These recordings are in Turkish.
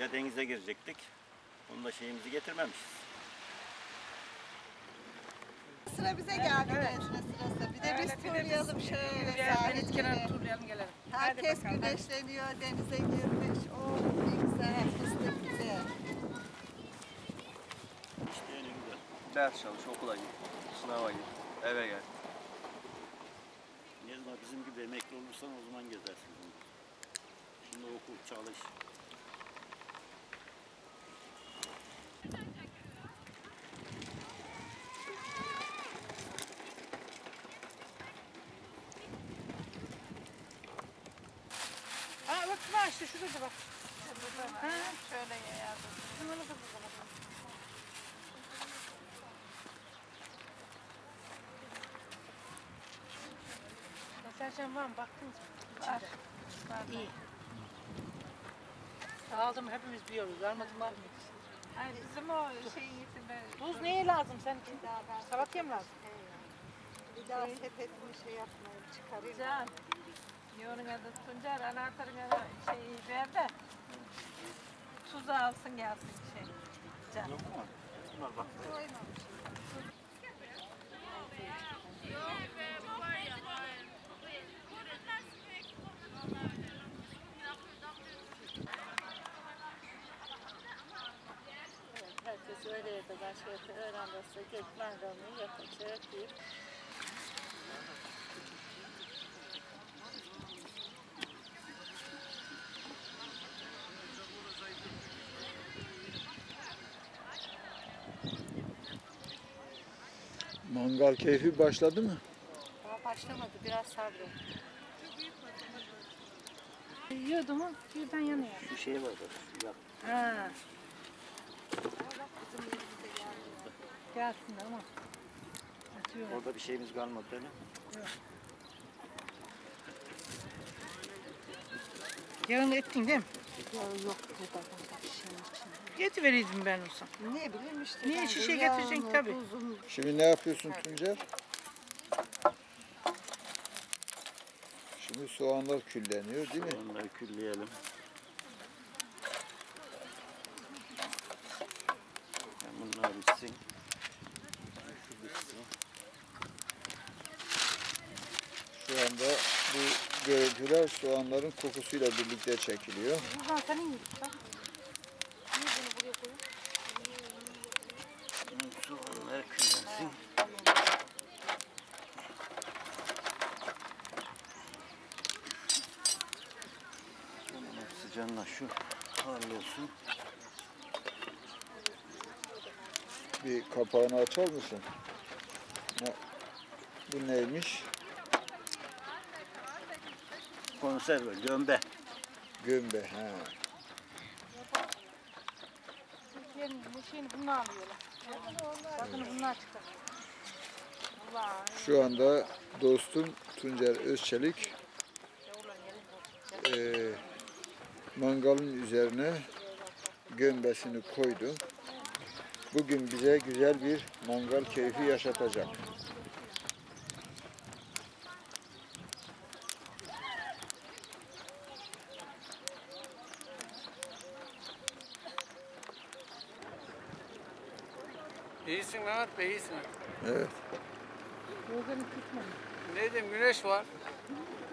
Ya denize girecektik. Onda şeyimizi getirmemişiz. Sıra bize geldi resme sırası. Bir de biz turlayalım şöyle sahilleri. turlayalım gelelim. Herkes güneşleniyor, denize girmiş. Oh ne güzel, fıstık gibi. İşte ne güzel. Ders çalış, okula git, sınava git, eve gel. Ne zaman bizim gibi emekli olursan o zaman gezersin. Şimdi oku, çalış. İşte şurada da bak. Ha, Şöyle yayardım. şunu da bak. Deterjan var mı? Baktın mı? Var. Var. İyi. Aldım hepimiz biliyoruz. Almadım almıyoruz. Ay bizim o şeyin içinde. Tuz neye lazım sen? Salataya mı lazım? bir daha sepetimi şey yapmayayım, çıkarayım. Can, yorun adı Tuncer, anahtarını şey ver de tuzu alsın gelsin şey. Can. Yok mu? Bunlar bak. Herkes öyle yapacak, şey öğrenmezse git mangalını yapacak deyip Mangal keyfi başladı mı? Daha başlamadı. Biraz sabret. Yiyordu mu? Birden yanıyor. Şu şey var bak. Yap. Ha. Gelsin ama. Atıyor. Orada bir şeyimiz kalmadı değil mi? Yarın ettin değil mi? Yok burada burada bir şeyin içinde. Getivereydim ben olsam. Ne bileyim işte. Niye şişe getireceksin tabii. tuzunu- Şimdi ne yapıyorsun Tuncer? Şimdi soğanlar külleniyor değil mi? Onları külleyelim. Bunlar bitsin. Şu bitsin. Şu anda bu görüntüler soğanların kokusuyla birlikte çekiliyor. Buradan senin gibi. Bak. Niye bunu buraya koyuyorsun? Soğanlar küllensin. Sıcağına şu hallolsun. Bir kapağını açar mısın? Ne? Bu neymiş? Konserve, gömbe. Gömbe. Ha. Türkiye'nin bu şeyini bununla alıyorlar. Bakın bunlar. Allah. Şu anda dostum Tuncer Özçelik eee, mangalın üzerine gömbesini koydu. Bugün bize güzel bir mangal keyfi yaşatacak. İyisin Mehmet Bey, iyisin. Evet. Yorganı tutma. Ne diyeyim, güneş var.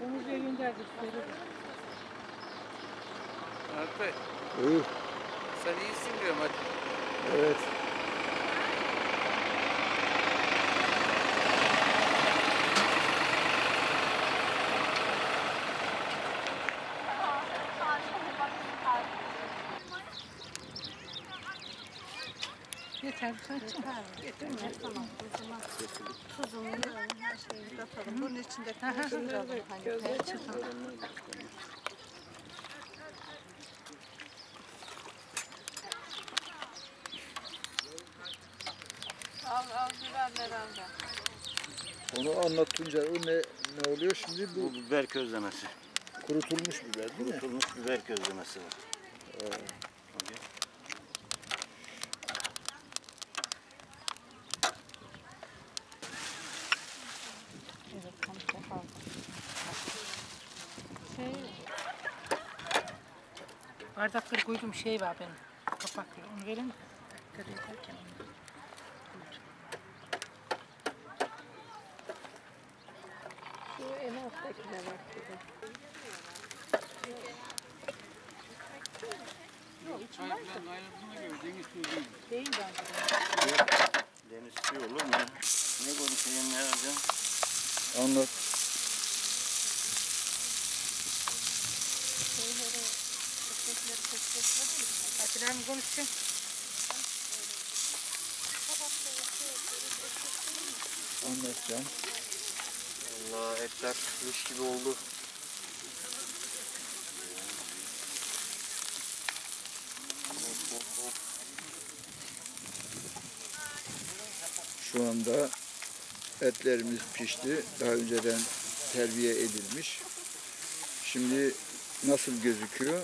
Domuzluya gönderdik. Mehmet Bey, Uh, sen iyisin diyorum hadi. evet. Getirme tamam tuzunu her şeyini katalım. Bunun içinde karıştıralım hani peçete. al al biberleri al da. Onu anlat Tuncer. O ne, ne oluyor şimdi? Bu Bu biber közlemesi. kurutulmuş biber değil mi? Kurutulmuş biber közlemesi var. Okey. Bardakları koydum şey var benim. Kapaklı. Onu verin mi? Dikkat ederken onu. Şu en alttakiler bak de. Deniz suyu değil. Bence. Deniz suyu olur mu? Ne konuşayım ya hocam? Anlat. Hatice mi konuşacağım? Anlatacağım. Allah etler leş gibi oldu. Şu anda etlerimiz pişti. Daha önceden terbiye edilmiş. Şimdi nasıl gözüküyor?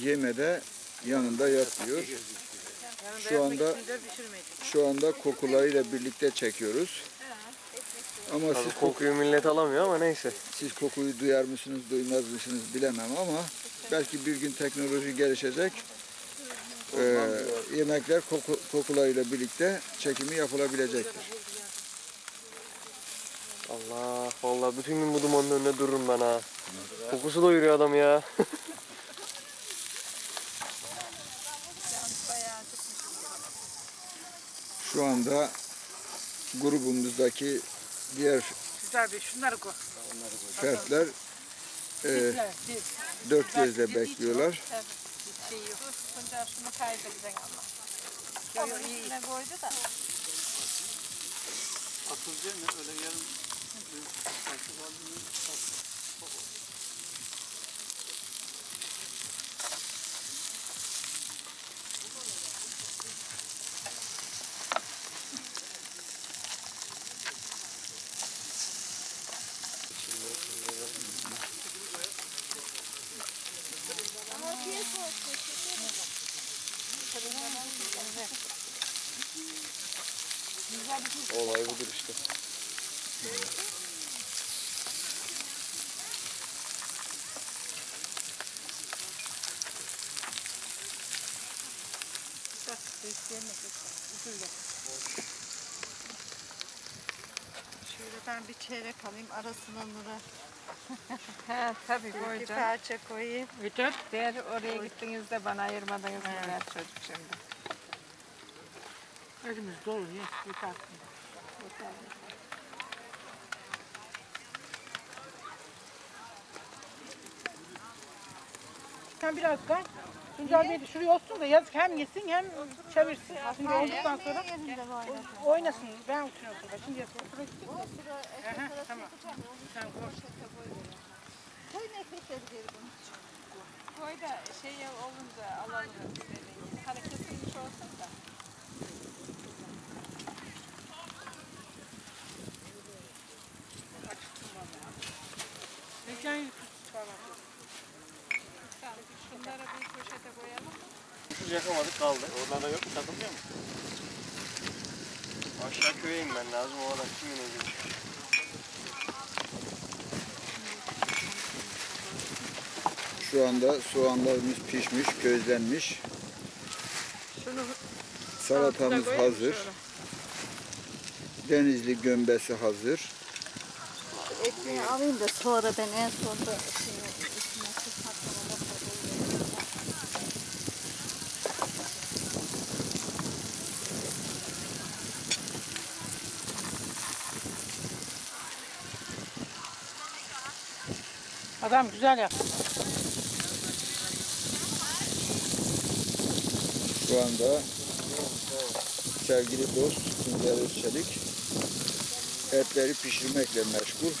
Yemede yanında yatıyor. Şu anda şu anda kokularıyla birlikte çekiyoruz. Ama Tabii siz koku, kokuyu millet alamıyor ama neyse. siz kokuyu duyar mısınız, duymaz mısınız bilemem ama belki bir gün teknoloji gelişecek. Ee, yemekler koku, kokularıyla birlikte çekimi yapılabilecektir. Allah vallahi bütün gün bu dumanın önünde dururum ben ha. Kokusu doyuruyor adamı ya. Şu anda grubumuzdaki diğer şunları koy. fertler e, dört gözle bekliyorlar. Şey yok. Tuncer şunu kaydıracaksın ama. Yo, yo, Onun iyi. üstüne koydu da. Atılacak mı? Öyle yarım Olay budur işte. Şöyle ben bir çeyrek alayım arasına Nur'a. He tabii Bir koyacağım. parça koyayım. Bitir. Diğer oraya gittiğinizde bana ayırmadınız mı ver çocuk şimdi. Önümüz dolu. Yes, bir tatlı. Sen biraz kay. Tuncay Bey de şuraya olsun da yazık hem yesin hem çevirsin. Şimdi olduktan sonra oynasın. Ben oturuyorum şurada. Şimdi yazık. Otur gitsin. Aha, tamam. Sen koy. Koy nefesleri geri bunu. Koy da şey olunca alalım. Hani kesilmiş olsun da. Geçen yıl falan. Tamam, Şunları bir poşete koyalım. Tuz yakamadık kaldı. Oradan da yok mu? Takılmıyor mu? Aşağı köye inmen lazım o adam kim inecek? Şu anda soğanlarımız pişmiş, közlenmiş. Salatamız hazır. Denizli gömbesi hazır. Ekmeği alayım da sonra ben en sonda şeyi üstüne kısmakla koyayım. Adam güzel yaptı. Şu anda sevgili dost Tuncay Özçelik etleri pişirmekle meşgul.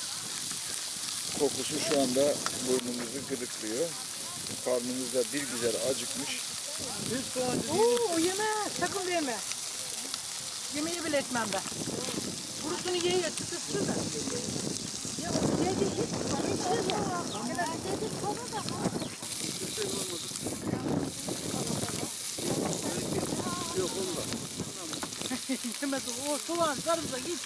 Kokusu şu anda burnumuzu gıdıklıyor. Karnımız da bir güzel acıkmış. Oo, o yeme. Sakın yeme. Yemeği bile etmem ben. Kurusunu ye ye. Da. Ya o soğan, sarımsak hiç.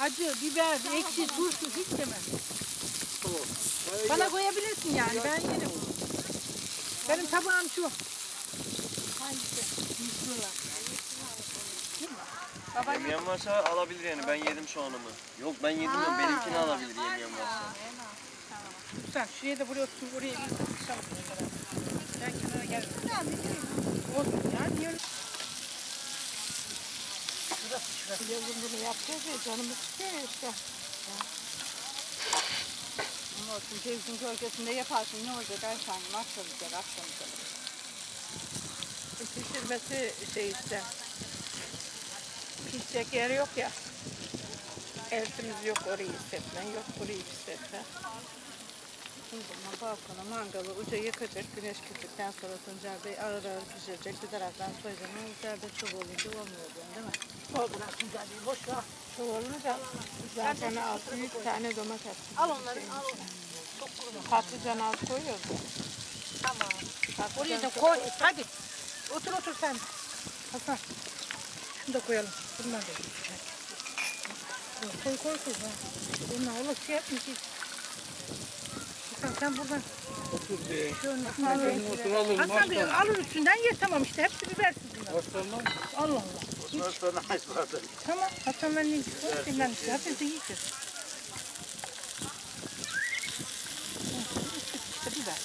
Acı, biber, ekşi, turşu hiç yemez. Bana koyabilirsin yani ben yerim. Benim tabağım şu. Yemeyen varsa alabilir yani. Ben yedim soğanımı. Yok ben yedim ya. Benimkini alabilir yemeyen varsa. Sen şuraya da buraya otur, oraya bir sıkışalım mesela. Sen kenara gel. Olsun ya, niye öyle? Yazın bunu yapacağız ya canımız ya işte. Ama olsun cevizin gölgesinde yaparsın ne olacak dersen akşam güzel akşam güzel. Pişirmesi şey işte. Pişecek yer yok ya. Eltimiz yok orayı hissetmen, yok burayı hissetmen. Şimdi bunu balkona mangalı uca yakacak güneş çıktıktan sonra Tuncer Bey ağır ağır pişirecek bir taraftan soyacak. Ama üzerinde çubuğu olunca olmuyor diyorsun değil mi? Şu olunca zaten altı yüz tane domates. Al onları al. Patlıcan az koyuyoruz. Oraya da koy. Hadi. Otur otur sen. Hasan. Şunu da koyalım. Bunlar da. Koy koy koy. ha. Bunlar olur şey yapmış hiç. Hasan sen buradan. Otur be. Ye. Oturalım. Hasan Bey alın üstünden ye tamam işte. Hepsi bibersiz bunlar. Başlanmaz. Allah Allah. Ondan sonra açmadı. Tamam. Hasan ben ne istiyorum? Ben işte. Hepsi de yiyeceğiz. İşte biber.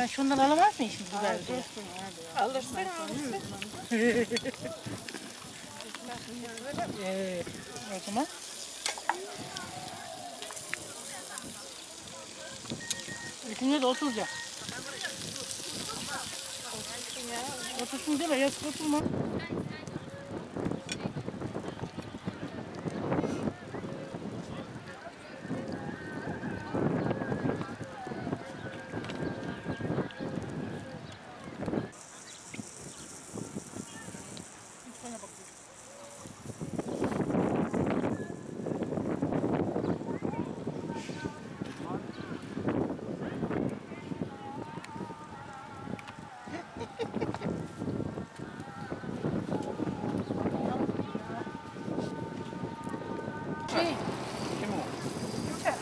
Ben şundan alamaz mıyım şimdi biber diye? Alırsın alırsın. Ee, o zaman. Üstünde de oturacak. Otursun deme, yazık oturma. Şey, Kim o? Yüksel.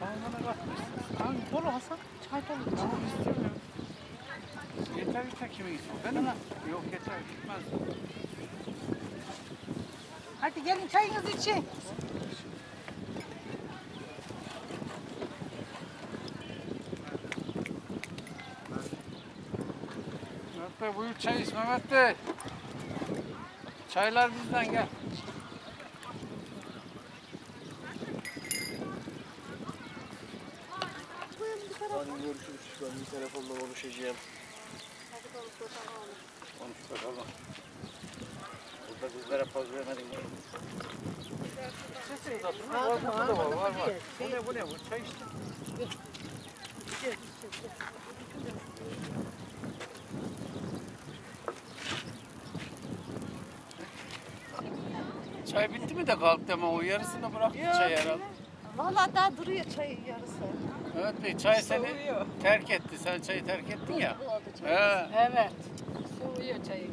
Bana bak. Abi dolu Hasan, çay dolu. Tamam istemiyorum. Yeter yeter kime gitsin? Ben mi? Yok yeter gitmez. Hadi gelin çayınızı için. Mehmet Bey buyur çay iç Mehmet Bey. Çaylar bizden gel. Hadi görüşürüz. Ben bir telefonla konuşacağım. Konuş bakalım. Burada bizlere poz vermedin mi? Var var var var. Bu ne bu ne bu çay işte. Çay bitti mi de kalktı ama o yarısını bıraktı çay herhalde. Vallahi daha duruyor çayın yarısı. Evet Bey çay seni terk etti. Sen çayı terk ettin ya. He. Evet. Soğuyor çayı.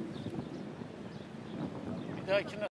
Bir dahakine